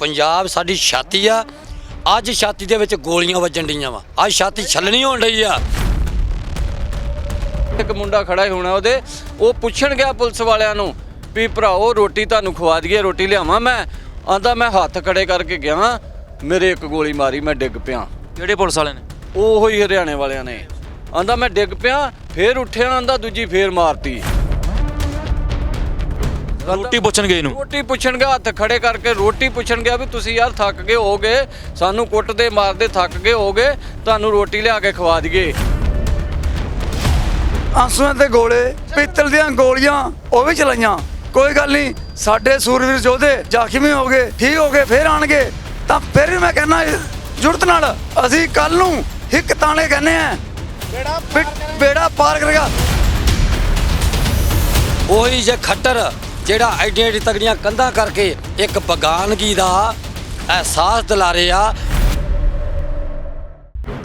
ਪੰਜਾਬ ਸਾਡੀ ਛਾਤੀ ਆ ਅੱਜ ਛਾਤੀ ਦੇ ਵਿੱਚ ਗੋਲੀਆਂ ਵੱਜਣ ਡੀਆਂ ਵਾ। ਅੱਜ ਛਾਤੀ ਛੱਲਣੀ ਹੋਣ ਡਈ ਆ। ਇੱਕ ਮੁੰਡਾ ਖੜਾ ਹੀ ਹੋਣਾ ਉਹਦੇ ਉਹ ਪੁੱਛਣ ਗਿਆ ਪੁਲਿਸ ਵਾਲਿਆਂ ਨੂੰ ਵੀ ਭਰਾਓ ਰੋਟੀ ਤੁਹਾਨੂੰ ਖਵਾ ਦਈਏ ਰੋਟੀ ਲਿਆਵਾਂ ਮੈਂ। ਆਂਦਾ ਮੈਂ ਹੱਥ ਖੜੇ ਕਰਕੇ ਗਿਆ ਮੇਰੇ ਇੱਕ ਗੋਲੀ ਮਾਰੀ ਮੈਂ ਡਿੱਗ ਪਿਆ। ਕਿਹੜੇ ਪੁਲਿਸ ਵਾਲੇ ਨੇ? ਉਹ ਹੀ ਹਰਿਆਣੇ ਵਾਲਿਆਂ ਨੇ। ਆਂਦਾ ਮੈਂ ਡਿੱਗ ਪਿਆ ਫੇਰ ਉੱਠਿਆ ਆਂਦਾ ਦੂਜੀ ਫੇਰ ਮਾਰਤੀ। ਰੋਟੀ ਪੁੱਛਣ ਗਏ ਨੂੰ ਰੋਟੀ ਪੁੱਛਣ ਗਿਆ ਹੱਥ ਖੜੇ ਕਰਕੇ ਰੋਟੀ ਪੁੱਛਣ ਗਿਆ ਵੀ ਤੁਸੀਂ ਯਾਰ ਥੱਕ ਗਏ ਹੋਗੇ ਸਾਨੂੰ ਕੁੱਟਦੇ ਮਾਰਦੇ ਥੱਕ ਗਏ ਹੋਗੇ ਤੁਹਾਨੂੰ ਰੋਟੀ ਲਿਆ ਕੇ ਖਵਾ ਦਈਏ। ਆਂਸੂਆਂ ਦੇ ਗੋਲੇ ਪਿੱਤਲ ਦੀਆਂ ਗੋਲੀਆਂ ਉਹ ਵੀ ਚਲਾਈਆਂ। ਕੋਈ ਗੱਲ ਨਹੀਂ ਸਾਡੇ ਸੂਰਵੀਰ ਯੋਧੇ ਜ਼ਖਮੀ ਹੋ ਗਏ ਠੀਕ ਹੋ ਗਏ ਫੇਰ ਆਣਗੇ। ਤਾਂ ਫਿਰ ਵੀ ਮੈਂ ਕਹਿੰਦਾ ਜੁਰਤ ਨਾਲ ਅਸੀਂ ਕੱਲ ਨੂੰ ਹਿੱਕ ਤਾਣੇ ਕਹਿੰਦੇ ਆ। ਬੇੜਾ ਪਾਰ ਕਰੇਗਾ। ਉਹੀ ਜੇ ਖੱਟਰ ਜਿਹੜਾ ਐਡੀਆਂ ਐਡੀ ਤਗੜੀਆਂ ਕੰਧਾਂ ਕਰਕੇ ਇੱਕ ਬਗਾਨਗੀ ਦਾ ਅਹਿਸਾਸ ਦਿਲਾ ਰਿਹਾ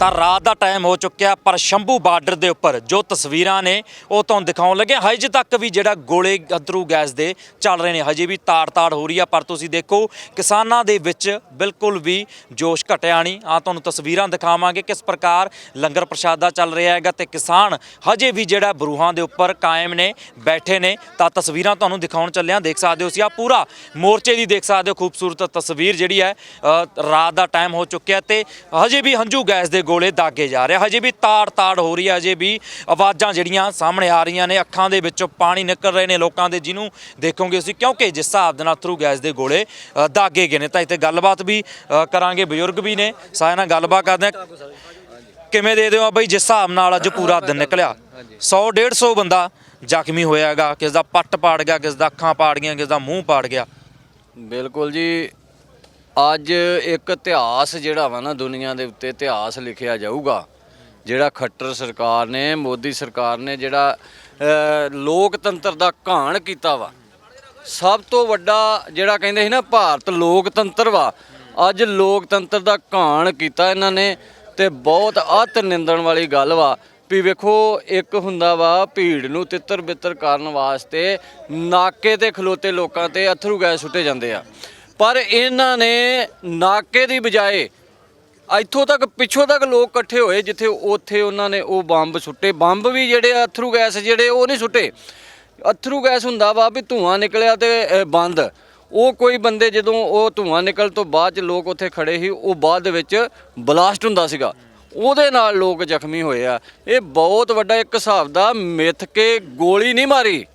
ਤਾਂ ਰਾਤ ਦਾ ਟਾਈਮ ਹੋ ਚੁੱਕਿਆ, ਪਰ ਸ਼ੰਭੂ ਬਾਰਡਰ ਦੇ ਉੱਪਰ ਜੋ ਤਸਵੀਰਾਂ ਨੇ, ਉਹ ਤੁਹਾਨੂੰ ਦਿਖਾਉਣ ਲੱਗੇ ਹਜੇ ਤੱਕ ਵੀ ਜਿਹੜਾ ਗੋਲੇ ਅੰਦਰੂ ਗੈਸ ਦੇ ਚੱਲ ਰਹੇ ਨੇ, ਹਜੇ ਵੀ ਤਾੜ-ਤਾੜ ਹੋ ਰਹੀ ਆ, ਪਰ ਤੁਸੀਂ ਦੇਖੋ, ਕਿਸਾਨਾਂ ਦੇ ਵਿੱਚ ਬਿਲਕੁਲ ਵੀ ਜੋਸ਼ ਘਟਿਆ ਨਹੀਂ। ਆ ਤੁਹਾਨੂੰ ਤਸਵੀਰਾਂ ਦਿਖਾਵਾਂਗੇ ਕਿਸ ਪ੍ਰਕਾਰ ਲੰਗਰ ਪ੍ਰਸ਼ਾਦਾ ਚੱਲ ਰਿਹਾ ਹੈਗਾ ਤੇ ਕਿਸਾਨ ਹਜੇ ਵੀ ਜਿਹੜਾ ਬਰੂਹਾਂ ਦੇ ਉੱਪਰ ਕਾਇਮ ਨੇ, ਬੈਠੇ ਨੇ। ਤਾਂ ਤਸਵੀਰਾਂ ਤੁਹਾਨੂੰ ਦਿਖਾਉਣ ਚੱਲਿਆ, ਦੇਖ ਸਕਦੇ ਹੋ ਸੀ ਆ ਪੂਰਾ ਮੋਰਚੇ ਦੀ ਦੇਖ ਸਕਦੇ ਹੋ। ਖੂਬਸੂਰਤ ਤਸਵੀਰ ਜਿਹੜੀ ਹੈ ਰਾਤ ਦਾ ਟਾਈਮ ਹੋ ਚੁੱਕਿਆ ਤੇ ਹਜੇ ਵੀ ਹੰਝੂ ਗੈਸ ਦੇ ਗੋਲੇ ਦਾਗੇ ਜਾ ਰਹੇ ਹਜੇ ਵੀ ਤਾੜ ਤਾੜ ਹੋ ਰਹੀ ਹੈ ਹਜੇ ਵੀ ਆਵਾਜ਼ਾਂ ਜਿਹੜੀਆਂ ਸਾਹਮਣੇ ਆ ਰਹੀਆਂ ਨੇ, ਅੱਖਾਂ ਦੇ ਵਿੱਚੋਂ ਪਾਣੀ ਨਿਕਲ ਰਹੇ ਨੇ ਲੋਕਾਂ ਦੇ, ਜਿਹਨੂੰ ਦੇਖੋਗੇ ਤੁਸੀਂ, ਕਿਉਂਕਿ ਜਿਸ ਹਿਸਾਬ ਦੇ ਨਾਲ ਥਰੂ ਗੈਸ ਦੇ ਗੋਲੇ ਦਾਗੇ ਗਏ ਨੇ। ਤਾਂ ਇੱਥੇ ਗੱਲਬਾਤ ਵੀ ਕਰਾਂਗੇ, ਬਜ਼ੁਰਗ ਵੀ ਨੇ, ਸਾਰਿਆਂ ਨਾਲ ਗੱਲਬਾਤ ਕਰਦੇ ਹਾਂ ਕਿਵੇਂ ਦੇ ਦਿਓ ਆ ਬਈ, ਜਿਸ ਹਿਸਾਬ ਨਾਲ ਅੱਜ ਪੂਰਾ ਦਿਨ ਨਿਕਲਿਆ? 100 150 ਬੰਦਾ ਜ਼ਖਮੀ ਹੋਇਆਗਾ ਕਿਸ ਦਾ ਪੱਟ ਪਾੜ ਗਿਆ ਕਿਸ ਦਾ ਅੱਖਾਂ ਪਾੜ ਗਈਆਂ ਕਿਸ ਦਾ ਮੂੰਹ ਪਾੜ ਗਿਆ। ਬਿਲਕੁਲ ਜੀ ਅੱਜ ਇੱਕ ਇਤਿਹਾਸ ਜਿਹੜਾ ਵਾ ਨਾ ਦੁਨੀਆ ਦੇ ਉੱਤੇ ਇਤਿਹਾਸ ਲਿਖਿਆ ਜਾਊਗਾ, ਜਿਹੜਾ ਖੱਟਰ ਸਰਕਾਰ ਨੇ, ਮੋਦੀ ਸਰਕਾਰ ਨੇ ਜਿਹੜਾ ਲੋਕਤੰਤਰ ਦਾ ਘਾਣ ਕੀਤਾ ਵਾ। ਸਭ ਤੋਂ ਵੱਡਾ ਜਿਹੜਾ ਕਹਿੰਦੇ ਸੀ ਨਾ ਭਾਰਤ ਲੋਕਤੰਤਰ ਵਾ, ਅੱਜ ਲੋਕਤੰਤਰ ਦਾ ਘਾਣ ਕੀਤਾ ਇਹਨਾਂ ਨੇ ਤੇ ਬਹੁਤ ਅਤ ਨਿੰਦਣ ਵਾਲੀ ਗੱਲ ਵਾ ਵੀ ਵੇਖੋ, ਇੱਕ ਹੁੰਦਾ ਵਾ ਭੀੜ ਨੂੰ ਤਿੱਤਰ ਬਿੱਤਰ ਕਰਨ ਵਾਸਤੇ ਨਾਕੇ ਤੇ ਖਲੋਤੇ ਲੋਕਾਂ ਤੇ ਅਥਰੂ ਗੈਸ ਸੁੱਟੇ ਜਾਂਦੇ ਆ। ਪਰ ਇਹਨਾਂ ਨੇ ਨਾਕੇ ਦੀ ਬਜਾਏ ਇੱਥੋਂ ਤੱਕ ਪਿੱਛੋਂ ਤੱਕ ਲੋਕ ਇਕੱਠੇ ਹੋਏ ਜਿੱਥੇ ਉੱਥੇ ਉਹਨਾਂ ਨੇ ਉਹ ਬੰਬ ਸੁੱਟੇ। ਬੰਬ ਵੀ ਜਿਹੜੇ ਅਥਰੂ ਗੈਸ ਜਿਹੜੇ ਉਹ ਨਹੀਂ ਸੁੱਟੇ। ਅਥਰੂ ਗੈਸ ਹੁੰਦਾ ਵਾ ਵੀ ਧੂਆਂ ਨਿਕਲਿਆ ਤੇ ਬੰਦ। ਉਹ ਕੋਈ ਬੰਦੇ ਜਦੋਂ ਉਹ ਧੂਆਂ ਨਿਕਲ ਤੋਂ ਬਾਅਦ ਚ ਲੋਕ ਉੱਥੇ ਖੜੇ ਸੀ ਉਹ ਬਾਅਦ ਦੇ ਵਿੱਚ ਬਲਾਸਟ ਹੁੰਦਾ ਸੀਗਾ। ਉਹਦੇ ਨਾਲ ਲੋਕ ਜ਼ਖਮੀ ਹੋਏ ਆ। ਇਹ ਬਹੁਤ ਵੱਡਾ ਇੱਕ ਹਿਸਾਬ ਦਾ ਮਿੱਥ ਕੇ ਗੋਲੀ ਨਹੀਂ ਮਾਰੀ।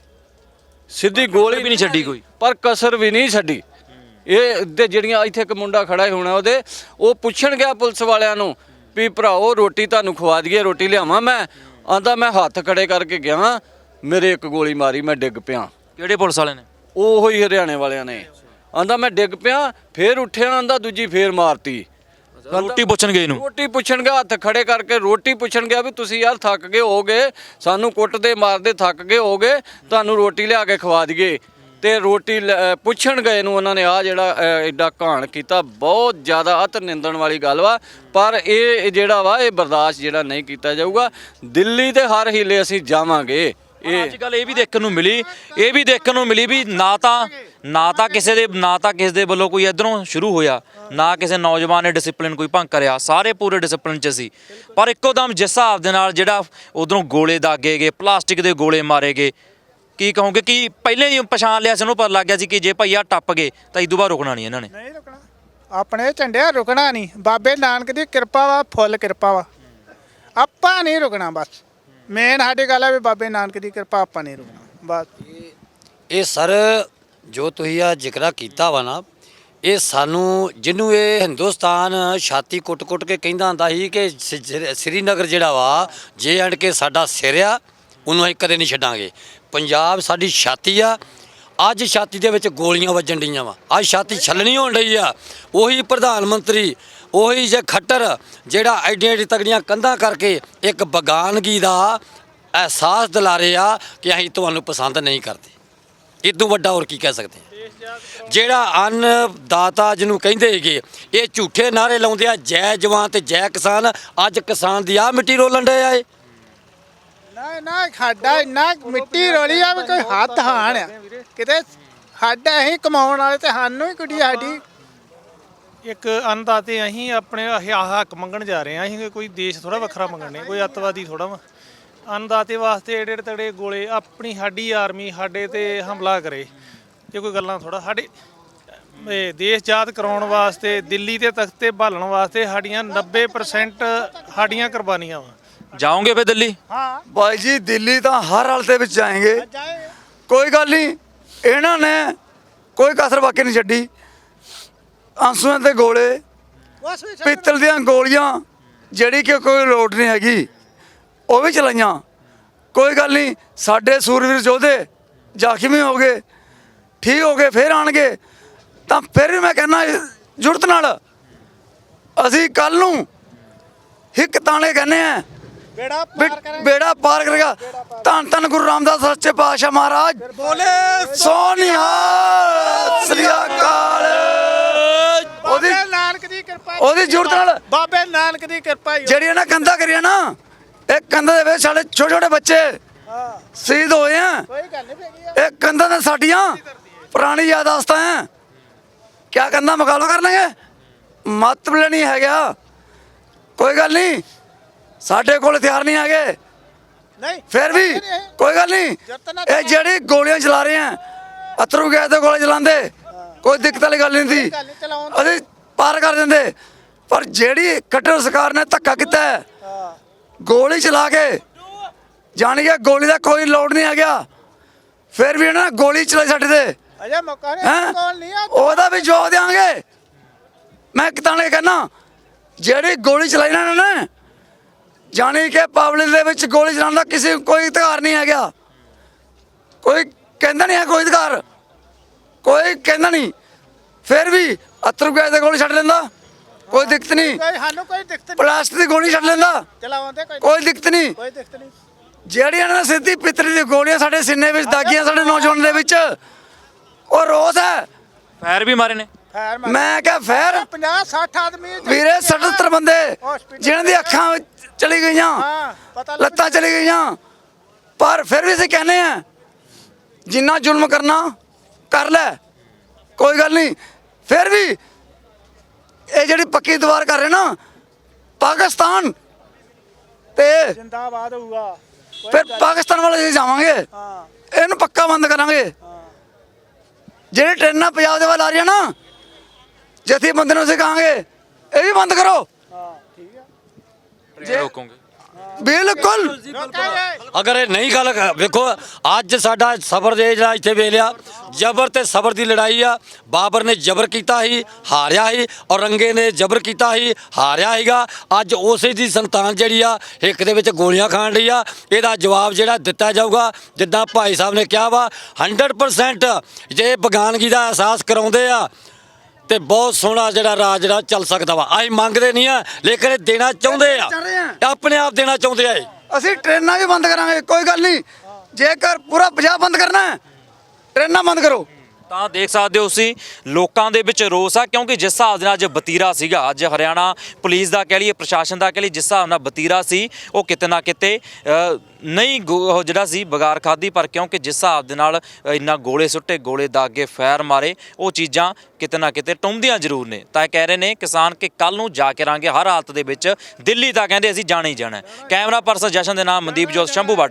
ਸਿੱਧੀ ਗੋਲੀ ਵੀ ਨਹੀਂ ਛੱਡੀ ਕੋਈ। ਪਰ ਕਸਰ ਵੀ ਨਹੀਂ ਛੱਡੀ। ਇਹ ਤੇ ਜਿਹੜੀਆਂ ਇੱਥੇ ਇੱਕ ਮੁੰਡਾ ਖੜਾ ਹੀ ਹੋਣਾ ਉਹਦੇ ਉਹ ਪੁੱਛਣ ਗਿਆ ਪੁਲਿਸ ਵਾਲਿਆਂ ਨੂੰ ਵੀ ਭਰਾਓ ਰੋਟੀ ਤੁਹਾਨੂੰ ਖਵਾ ਦਈਏ ਰੋਟੀ ਲਿਆਵਾਂ ਮੈਂ। ਆਂਦਾ ਮੈਂ ਹੱਥ ਖੜੇ ਕਰਕੇ ਗਿਆ ਮੇਰੇ ਇੱਕ ਗੋਲੀ ਮਾਰੀ ਮੈਂ ਡਿੱਗ ਪਿਆ। ਕਿਹੜੇ ਪੁਲਿਸ ਵਾਲੇ ਨੇ? ਉਹ ਹੀ ਹਰਿਆਣੇ ਵਾਲਿਆਂ ਨੇ। ਆਂਦਾ ਮੈਂ ਡਿੱਗ ਪਿਆ ਫੇਰ ਉੱਠਿਆ ਆਂਦਾ ਦੂਜੀ ਫੇਰ ਮਾਰਤੀ। ਰੋਟੀ ਪੁੱਛਣ ਗਏ ਨੂੰ ਰੋਟੀ ਪੁੱਛਣ ਗਿਆ ਹੱਥ ਖੜੇ ਕਰਕੇ ਰੋਟੀ ਪੁੱਛਣ ਗਿਆ ਵੀ ਤੁਸੀਂ ਯਾਰ ਥੱਕ ਗਏ ਹੋਗੇ ਸਾਨੂੰ ਕੁੱਟਦੇ ਮਾਰਦੇ ਥੱਕ ਗਏ ਹੋਗੇ ਤੁਹਾਨੂੰ ਰੋਟੀ ਲਿਆ ਕੇ ਖਵਾ ਦਈਏ। ਤੇ ਰੋਟੀ ਲੈ- ਪੁੱਛਣ ਗਏ ਨੂੰ ਉਹਨਾਂ ਨੇ ਆ ਜਿਹੜਾ ਐਡਾ ਘਾਣ ਕੀਤਾ, ਬਹੁਤ ਜ਼ਿਆਦਾ ਅਤ ਨਿੰਦਣ ਵਾਲੀ ਗੱਲ ਵਾ। ਪਰ ਇਹ ਜਿਹੜਾ ਵਾ, ਇਹ ਬਰਦਾਸ਼ਤ ਜਿਹੜਾ ਨਹੀਂ ਕੀਤਾ ਜਾਊਗਾ। ਦਿੱਲੀ ਤੇ ਹਰ ਹੀਲੇ ਅਸੀਂ ਜਾਵਾਂਗੇ। ਇਹ ਅੱਜ ਕੱਲ ਇਹ ਵੀ ਦੇਖਣ ਨੂੰ ਮਿਲੀ, ਇਹ ਵੀ ਦੇਖਣ ਨੂੰ ਮਿਲੀ ਵੀ ਨਾ ਤਾਂ ਨਾ ਤਾਂ ਕਿਸੇ ਦੇ, ਨਾ ਤਾਂ ਕਿਸੇ ਦੇ ਵੱਲੋਂ ਕੋਈ ਇਧਰੋਂ ਸ਼ੁਰੂ ਹੋਇਆ, ਨਾ ਕਿਸੇ ਨੌਜਵਾਨ ਨੇ ਡਿਸਪਲਿਨ ਕੋਈ ਭੰਗ ਕਰਿਆ। ਸਾਰੇ ਪੂਰੇ ਡਿਸਪਲਿਨ 'ਚ ਸੀ। ਪਰ ਇੱਕੋ ਦਮ ਜਿਸ ਹਿਸਾਬ ਦੇ ਨਾਲ ਜਿਹੜਾ ਉਧਰੋਂ ਗੋਲੇ ਦਾਗੇ ਗਏ, ਪਲਾਸਟਿਕ ਦੇ ਗੋਲੇ ਮਾਰੇ ਗਏ ਕੀ ਕਹੋਗੇ? ਕਿ ਪਹਿਲੇ ਹੀ ਪਛਾਣ ਲਿਆ ਸੀ ਉਹਨੂੰ ਪਤਾ ਲੱਗ ਗਿਆ ਸੀ ਕਿ ਜੇ ਭਈਆ ਟੱਪ ਗਏ ਤਾਂ ਇਦੋਂ ਬਾਅਦ ਰੁਕਣਾ ਨਹੀਂ ਇਹਨਾਂ ਨੇ। ਨਹੀਂ ਰੁਕਣਾ। ਆਪਣੇ ਝੰਡਿਆ ਰੁਕਣਾ ਨਹੀਂ। ਬਾਬੇ ਨਾਨਕ ਦੀ ਕਿਰਪਾ ਵਾ ਫੁੱਲ ਕਿਰਪਾ ਵਾ। ਆਪਾਂ ਨਹੀਂ ਰੁਕਣਾ ਬਸ। ਮੇਨ ਸਾਡੀ ਗੱਲ ਹੈ ਵੀ ਬਾਬੇ ਨਾਨਕ ਦੀ ਕਿਰਪਾ ਆਪਾਂ ਨਹੀਂ ਰੁਕਣਾ। ਬਸ। ਇਹ ਸਰ ਜੋ ਤੁਸੀਂ ਆ ਜ਼ਿਕਰਾ ਕੀਤਾ ਵਾ ਨਾ ਇਹ ਸਾਨੂੰ ਜਿਹਨੂੰ ਇਹ ਹਿੰਦੁਸਤਾਨ ਛਾਤੀ ਕੁੱਟ-ਕੁੱਟ ਕੇ ਕਹਿੰਦਾ ਹੁੰਦਾ ਸੀ ਕਿ ਸ- ਸ੍ਰੀਨਗਰ ਜਿਹੜਾ ਵਾ ਜੇ ਐਂਡ ਕੇ ਸਾਡਾ ਸਿਰ ਆ ਉਹਨੂੰ ਅਸੀਂ ਕਦੇ ਨਹੀਂ ਛੱਡਾਂਗੇ। ਪੰਜਾਬ ਸਾਡੀ ਛਾਤੀ ਆ, ਅੱਜ ਛਾਤੀ ਦੇ ਵਿੱਚ ਗੋਲੀਆਂ ਵੱਜਣ ਡੀਆਂ ਵਾ। ਅੱਜ ਛਾਤੀ ਛੱਲਣੀ ਹੋਣ ਡਈ ਆ। ਉਹੀ ਪ੍ਰਧਾਨ ਮੰਤਰੀ, ਉਹੀ ਜੇ ਖੱਟਰ, ਜਿਹੜਾ ਐਡੀਆਂ ਐਡੀ ਤਗੜੀਆਂ ਕੰਧਾਂ ਕਰਕੇ ਇੱਕ ਬਗਾਨਗੀ ਦਾ ਅਹਿਸਾਸ ਦਿਲਾ ਆ ਕਿ ਅਸੀਂ ਤੁਹਾਨੂੰ ਪਸੰਦ ਨਹੀਂ ਕਰਦੇ। ਇਦੋਂ ਵੱਡਾ ਹੋਰ ਕੀ ਕਹਿ ਸਕਦੇ ਜਿਹੜਾ ਅੰਨ ਦਾਤਾ ਜਿਹਨੂੰ ਕਹਿੰਦੇ ਹੈਗੇ ਇਹ ਝੂਠੇ ਨਾਰੇ ਲਾਉਂਦੇ ਆ, ਜੈ ਜਵਾਨ ਤੇ ਜੈ ਕਿਸਾਨ, ਅੱਜ ਕਿਸਾਨ ਦੀ ਆ ਮਿੱਟੀ ਰੋਲਣ ਡਏ ਆ ਇਹ। ਨਾ ਨਾ, ਸਾਡਾ ਇੰਨਾ ਮਿੱਟੀ ਰੋਲੀ ਆ ਵੀ ਕੋਈ ਹੱਥ ਹਾਣ ਆ। ਕਿਤੇ ਸਾਡਾ ਅਸੀਂ ਕਮਾਉਣ ਵਾਲੇ ਤੇ ਸਾਨੂੰ ਹੀ ਕੁੜੀ ਸਾਡੀ। ਇੱਕ ਅੰਨਦਾਤੇ ਅਸੀਂ ਆਪਣੇ ਇਹ ਹੱਕ ਮੰਗਣ ਜਾ ਰਹੇ ਹਾਂ। ਅਸੀਂ ਕੋਈ ਦੇਸ਼ ਥੋੜਾ ਵੱਖਰਾ ਮੰਗਣੇ ਕੋਈ ਅੱਤਵਾਦੀ ਥੋੜਾ ਵਾ। ਅੰਨਦਾਤੇ ਵਾਸਤੇ ਏਡੇ ਏਡੇ ਤਗੜੇ ਗੋਲੇ, ਆਪਣੀ ਸਾਡੀ ਆਰਮੀ ਸਾਡੇ ਤੇ ਹਮਲਾ ਕਰੇ ਇਹ ਕੋਈ ਗੱਲਾਂ ਥੋੜਾ ਸਾਡੇ, ਇਹ ਦੇਸ਼ ਆਜ਼ਾਦ ਕਰਾਉਣ ਵਾਸਤੇ, ਦਿੱਲੀ ਦੇ ਤਖ਼ਤੇ ਤੇ ਭਾਲਣ ਵਾਸਤੇ ਸਾਡੀਆਂ 90% ਸਾਡੀਆਂ ਕੁਰਬਾਨੀਆਂ ਵਾ। ਜਾਓਗੇ ਫੇ ਦਿੱਲੀ? ਹਾਂ। ਭਾਈ ਜੀ ਦਿੱਲੀ ਤਾਂ ਹਰ ਹਾਲਤ ਦੇ ਵਿੱਚ ਜਾਏंगे ਜਾਏ ਕੋਈ ਗੱਲ ਨਹੀਂ ਇਹਨਾਂ ਨੇ ਕੋਈ ਕਸਰ ਬਾਕੀ ਨਹੀਂ ਛੱਡੀ। ਆਂਸੂਆਂ ਤੇ ਗੋਲੇ ਪਿੱਤਲ ਦੀਆਂ ਗੋਲੀਆਂ ਜਿਹੜੀ ਕਿ ਕੋਈ ਲੋੜ ਨਹੀਂ ਹੈਗੀ ਉਹ ਵੀ ਚਲਾਈਆਂ। ਕੋਈ ਗੱਲ ਨਹੀਂ ਸਾਡੇ ਸੂਰਵੀਰ ਯੋਧੇ ਜ਼ਖਮੀ ਹੋ ਗਏ ਠੀਕ ਹੋ ਗਏ ਫੇਰ ਆਣਗੇ। ਤਾਂ ਫਿਰ ਵੀ ਮੈਂ ਕਹਿੰਦਾ ਜੁਰਤ ਨਾਲ ਅਸੀਂ ਕੱਲ ਨੂੰ ਹਿੱਕ ਤਾਣੇ ਕਹਿੰਦੇ ਆ ਬੇੜਾ ਪਾਰ ਕਰਾਂਗੇ। ਬੇੜਾ ਪਾਰ ਕਰੇਗਾ। ਧੰਨ ਧੰਨ ਗੁਰੂ ਰਾਮਦਾਸ ਸੱਚੇ ਪਾਤਸ਼ਾਹ ਮਹਾਰਾਜ। ਬੋਲੇ ਸੋਨਿਹਾਲ ਸ੍ਰੀ ਅਕਾਲ। ਉਹਦੀ ਨਾਨਕ ਦੀ ਕਿਰਪਾ ਉਹਦੀ ਜ਼ਰੂਰਤ ਨਾਲ ਬਾਬੇ ਨਾਨਕ ਦੀ ਕਿਰਪਾ ਜਿਹੜੀਆਂ ਨਾ ਕੰਧਾਂ ਕਰੀਆਂ ਨਾ ਇਹ ਕੰਧਾਂ ਦੇ ਵਿੱਚ ਸਾਡੇ ਛੋਟੇ ਛੋਟੇ ਬੱਚੇ ਹਾਂ। ਸ਼ਹੀਦ ਹੋਏ ਆ। ਕੋਈ ਗੱਲ ਨਹੀਂ ਇਹ ਕੰਧਾਂ ਨੇ ਸਾਡੀਆਂ ਪੁਰਾਣੀ ਯਾਦਾਸ਼ਤਾਂ ਹੈ ਕਿਆ ਕੰਧਾਂ ਮੁਕਾਬਲਾ ਕਰ ਲਾਂਗੇ? ਮਤਲਬ ਨਹੀਂ ਹੈਗਾ। ਕੋਈ ਗੱਲ ਨਹੀਂ। ਸਾਡੇ ਕੋਲ ਹਥਿਆਰ ਨਹੀਂ ਹੈਗੇ। ਨਹੀਂ। ਫਿਰ ਵੀ ਕੋਈ ਗੱਲ ਨਹੀਂ। ਇਹ ਜਿਹੜੀ ਗੋਲੀਆਂ ਚਲਾ ਰਹੇ ਆ ਅਥਰੂ ਗੈਸ ਦੇ ਗੋਲੇ ਚਲਾਉਂਦੇ ਕੋਈ ਦਿੱਕਤ ਵਾਲੀ ਗੱਲ ਨਹੀਂ ਸੀ ਅਸੀਂ ਪਾਰ ਕਰ ਦਿੰਦੇ। ਪਰ ਜਿਹੜੀ ਕੱਟੜ ਸਰਕਾਰ ਨੇ ਧੱਕਾ ਕੀਤਾ ਹੈ, ਗੋਲੀ ਚਲਾ ਕੇ ਜਾਣੀ ਕਿ ਗੋਲੀ ਦਾ ਕੋਈ ਲੋਡ ਨਹੀਂ ਆ ਗਿਆ ਫਿਰ ਵੀ ਇਹਨਾਂ ਨੇ ਗੋਲੀ ਚਲਾਈ ਸਾਡੇ ਤੇ। ਅਜੇ ਮੌਕਾ ਨਹੀਂ ਕੋਲ ਉਹਦਾ ਵੀ ਜਵਾਬ ਦਿਆਂਗੇ। ਮੈਂ ਕਿਤਾਣੇ ਕਹਿਣਾ ਜਿਹੜੀ ਗੋਲੀ ਚਲਾਈ ਇਹਨਾਂ ਨੇ ਜਾਣੀ ਕਿ ਪਬਲਿਕ ਦੇ ਵਿੱਚ ਗੋਲੀ ਚਲਾਉਣ ਦਾ ਕਿਸੇ ਕੋਈ ਅਧਿਕਾਰ ਨਹੀਂ ਹੈਗਾ। ਕੋਈ ਕਹਿੰਦਾ ਨਹੀਂ ਹੈ ਕੋਈ ਅਧਿਕਾਰ। ਕੋਈ ਕਹਿੰਦਾ ਨਹੀਂ। ਫਿਰ ਵੀ ਅਤਰੂ ਗੈਸ ਦੇ ਗੋਲੀ ਛੱਡ ਲੈਂਦਾ। ਕੋਈ ਦਿੱਕਤ ਨਹੀਂ। ਸਾਨੂੰ ਕੋਈ ਦਿੱਕਤ ਨਹੀਂ। ਪਲਾਸਟਿਕ ਦੀ ਗੋਲੀ ਛੱਡ ਲੈਂਦਾ। ਚਲਾਉਂਦੇ ਕੋਈ ਕੋਈ ਦਿੱਕਤ ਨਹੀਂ। ਕੋਈ ਦਿੱਕਤ ਨਹੀਂ। ਜਿਹੜੀਆਂ ਨੇ ਸਿੱਧੀ ਪਿੱਤਰੀ ਦੀ ਗੋਲੀਆਂ ਸਾਡੇ ਸਿੰਨੇ ਵਿੱਚ ਦਾਗੀਆਂ ਸਾਡੇ ਨੌਜਵਾਨ ਦੇ ਵਿੱਚ। ਉਹ ਰੋਸ ਹੈ। ਫੈਰ ਵੀ ਮਾਰੇ ਨੇ। ਫੈਰ ਮਾਰ ਮੈਂ ਕਿਹਾ ਫੇਰ? 50 60 ਆਦਮੀ ਵੀਰੇ 77 ਬੰਦੇ ਜਿਨ੍ਹਾਂ ਦੀ ਅੱਖਾਂ ਵਿੱਚ ਚਲੀ ਗਈਆਂ ਲੱਤਾਂ ਚਲੀ ਗਈਆਂ। ਪਰ ਫਿਰ ਵੀ ਅਸੀਂ ਕਹਿੰਦੇ ਆ ਜਿੰਨਾ ਜ਼ੁਲਮ ਕਰਨਾ ਕਰ ਲੈ ਕੋਈ ਗੱਲ ਨਹੀਂ। ਫਿਰ ਵੀ ਇਹ ਜਿਹੜੀ ਪੱਕੀ ਦੀਵਾਰ ਕਰ ਰਹੇ ਨਾ ਪਾਕਿਸਤਾਨ ਤੇ ਜਿੰਦਾਬਾਦ ਹੋਊਗਾ। ਫਿਰ ਪਾਕਿਸਤਾਨ ਵੱਲ ਅਸੀਂ ਜਾਵਾਂਗੇ। ਹਾਂ। ਇਹਨੂੰ ਪੱਕਾ ਬੰਦ ਕਰਾਂਗੇ। ਹਾਂ। ਜਿਹੜੇ ਟ੍ਰੇਨਾਂ ਪੰਜਾਬ ਦੇ ਵੱਲ ਆ ਰਹੀਆਂ ਨਾ ਜਥੀ ਬੰਦੇ ਨੂੰ ਅਸੀਂ ਕਹਾਂਗੇ ਇਹ ਵੀ ਬੰਦ ਕਰੋ। ਹਾਂ ਠੀਕ ਹੈ ਟ੍ਰੇਨ ਰੋਕੋਗੇ ਬਿਲਕੁਲ। ਅਗਰ ਇਹ ਨਹੀਂ ਗੱਲ ਵੇਖੋ ਅੱਜ ਸਾਡਾ ਸਬਰ ਦੇ ਜਿਹੜਾ ਇੱਥੇ ਵੇਲਿਆ ਜਬਰ ਤੇ ਸਬਰ ਦੀ ਲੜਾਈ ਆ। ਬਾਬਰ ਨੇ ਜਬਰ ਕੀਤਾ ਸੀ ਹਾਰਿਆ ਸੀ ਔਰੰਗੇ ਨੇ ਜਬਰ ਕੀਤਾ ਸੀ ਹਾਰਿਆ ਸੀਗਾ। ਅੱਜ ਉਸੇ ਦੀ ਸੰਤਾਨ ਜਿਹੜੀ ਆ ਹਿੱਕ ਦੇ ਵਿੱਚ ਗੋਲੀਆਂ ਖਾਣ ਲਈ ਆ। ਇਹਦਾ ਜਵਾਬ ਜਿਹੜਾ ਦਿੱਤਾ ਜਾਊਗਾ ਜਿੱਦਾਂ ਭਾਈ ਸਾਹਿਬ ਨੇ ਕਿਹਾ ਵਾ 100% ਜੇ ਬਗਾਨਗੀ ਦਾ ਅਹਿਸਾਸ ਕਰਾਉਂਦੇ ਆ ਤੇ ਬਹੁਤ ਸੋਹਣਾ ਜਿਹੜਾ ਰਾਜ ਜਿਹੜਾ ਚੱਲ ਸਕਦਾ ਵਾ। ਅਸੀਂ ਮੰਗਦੇ ਨਹੀਂ ਆ ਲੇਕਿਨ ਇਹ ਦੇਣਾ ਚਾਹੁੰਦੇ ਆ। ਚੱਲ ਰਹੇ ਆ। ਆਪਣੇ ਆਪ ਦੇਣਾ ਚਾਹੁੰਦੇ ਆ ਇਹ। ਅਸੀਂ ਟ੍ਰੇਨਾਂ ਵੀ ਬੰਦ ਕਰਾਂਗੇ ਕੋਈ ਗੱਲ ਨਹੀਂ। ਜੇਕਰ ਪੂਰਾ ਪੰਜਾਬ ਬੰਦ ਕਰਨਾ ਹੈ ਟ੍ਰੇਨਾਂ ਬੰਦ ਕਰੋ। ਤਾਂ ਦੇਖ ਸਕਦੇ ਹੋ ਤੁਸੀਂ, ਲੋਕਾਂ ਦੇ ਵਿੱਚ ਰੋਸ ਆ, ਕਿਉਂਕਿ ਜਿਸ ਹਿਸਾਬ ਦੇ ਨਾਲ ਅੱਜ ਬਤੀਰਾ ਸੀਗਾ, ਅੱਜ ਹਰਿਆਣਾ ਪੁਲਿਸ ਦਾ ਕਹਿ ਲਈਏ, ਪ੍ਰਸ਼ਾਸਨ ਦਾ ਕਹਿ ਲਈਏ, ਜਿਸ ਹਿਸਾਬ ਨਾਲ ਬਤੀਰਾ ਸੀ, ਉਹ ਕਿਤੇ ਨਾ ਕਿਤੇ ਨਹੀਂ ਗੋ- ਉਹ ਜਿਹੜਾ ਸੀ, ਬਗਾਰ ਖਾਦੀ ਪਰ ਕਿਉਂਕਿ ਜਿਸ ਹਿਸਾਬ ਦੇ ਨਾਲ ਇੰਨਾ ਗੋਲੇ ਸੁੱਟੇ, ਗੋਲੇ ਦਾਗੇ ਫੈਰ ਮਾਰੇ, ਉਹ ਚੀਜ਼ਾਂ ਕਿਤੇ ਨਾ ਕਿਤੇ ਟੁੰਮਦੀਆਂ ਜ਼ਰੂਰ ਨੇ। ਤਾਂ ਇਹ ਕਹਿ ਰਹੇ ਨੇ ਕਿਸਾਨ ਕਿ ਕੱਲ ਨੂੰ ਜਾ ਕੇ ਰਾਂਗੇ, ਹਰ ਹਾਲਤ ਦੇ ਵਿੱਚ ਦਿੱਲੀ ਤਾਂ ਕਹਿੰਦੇ ਅਸੀਂ ਜਾਣਾ ਹੀ ਜਾਣਾ। ਕੈਮਰਾ ਪਰਸਨ ਜਸ਼ਨ ਦੇ ਨਾਮ ਮਨਦੀਪ ਜੋਤ, ਸ਼ੰਭੂ ਬਾਰਡਰ।